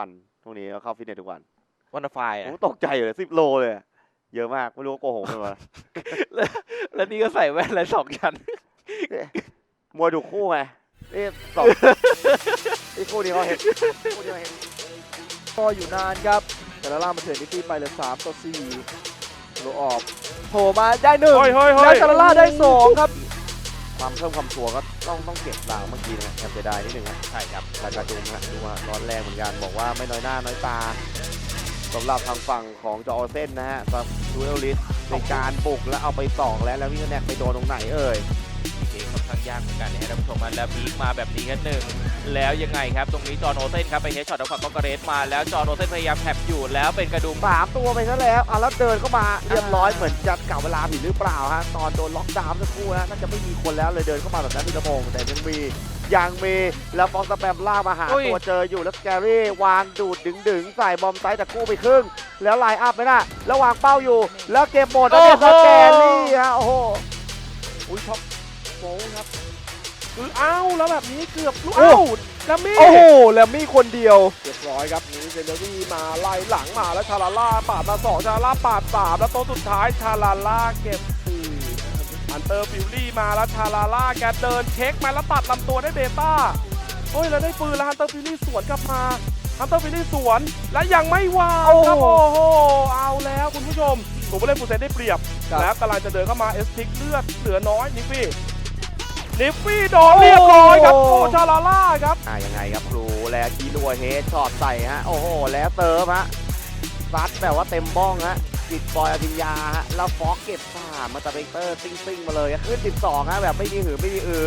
วันพวกนี้ก็เข้าฟิตเนสทุกวันวันไฟผมตกใจเลยสิบโลเลยอะเยอะมาก ไม่รู้ว่าโกหกไหมวะแล้วนี่ก็ใส่แว่นและสองชั้นมวยถูกคู่ไงนี่สองนี่คู่นี้เขาเห็นคู่นี้เขาเห็นก็อยู่นานครับ แต่ละล่ามาเถื่อนนิตี้ไปเหลือ3ต่อ4โลออกโผล่มาได้หนึ่งเฮ้ยเฮ้ยเฮ้แล้วยชาลาล่าได้สองครับ ความเพิ่มความชัวร์ก็ต้องต้องเก็บหลังเมื่อกี้นะแอบเสียดายนิดนึงนะใช่ครับรายการดูนะฮะดูว่าร้อนแรงเหมือนกันบอกว่าไม่น้อยหน้าน้อยตาสำหรับทางฝั่งของจอเส้นนะฮะสำหรับดูเอลลิสในการบุกแล้วเอาไปสองแล้วแล้ววิ่งแนกไปโดนตรงไหนเอ่ยเกมค่อน ข้างยากเหมือนกันนะฮะท่านผู้ชมมาแล้วพีคมาแบบนี้กันหนึ่งแล้วยังไงครับ ตรงนี้จอห์นโอเซนครับไปเฮดช็อตทางฝั่งกองกระเรสมาแล้วจอห์นโอเซนพยายามแท็บอยู่แล้วเป็นกระดุมสามตัวไปซะแล้วอะแล้วเดินเข้ามาเรียบร้อยเหมือนจะกลับเวลาผิดหรือเปล่าฮะตอนโดนล็อกดาวน์สักครู่นะน่าจะไม่มีคนแล้วเลยเดินเข้ามาแบบนั้นพี่ตะพงศ์แต่ยังมียังมีแล้วฟองสแปมล่ากมาหาอุ้ยตัวเจออยู่แล้วสแกรี่วางดูดดึงดึงๆใส่บอมไซด์แต่กู้ไปครึ่ง แล้วไลน์อัพไหมน่ะแล้ววางเป้าอยู่ แล้วเกมหมดแล้วเนี่ยสแกรี่ฮะโอ้โหอุ้ยช็อป โป้ครับคือเอ้าแล้วแบบนี้เกือบลูกโอ้เอ้าแล้วมี่โอ้โหแลมมี่คนเดียวเรียบร้อยครับนี่เซนเดอรี่มาไล่หลังมาแล้วชาลาล่าปาดมาสองชาลาล่าปาดสามแล้วโต๊ะสุดท้ายชาลาล่าเก็บสี่อันเตอร์ฟิวลี่มาแล้วชาลาล่าแกเดินเช็คมาแล้วตัดลำตัวได้เบต้าโอ้ยแล้วได้ปืนแล้วฮันเตอร์ฟิวลี่สวนกลับมาฮันเตอร์ฟิวลี่สวน และยังไม่วางครับโอ้โอ้โหโหเอาแล้วคุณผู้ชมผมผู้เล่นฟูลเซตได้เปรียบครับแล้วกำลังจะเดินเข้ามาเอสทิกเลือดเหลือน้อยนิฟฟี่ นิฟฟี่โดนเรียบร้อยครับโอ้โอ้ชาลาล่าครับอะยังไงครับครูแล้วกีรัวเฮดช็อตใส่ฮะโอ้โหแล้วเติร์ฟฮะซัดแบบว่าเต็มบ้องฮะจิตบอยอภิญญาฮะแล้วฟอกเก็บสามมาตาเบเตอร์ติ้งติ้งๆมาเลยฮะขึ้น 12ฮะแบบไม่มีหือไม่มีอือ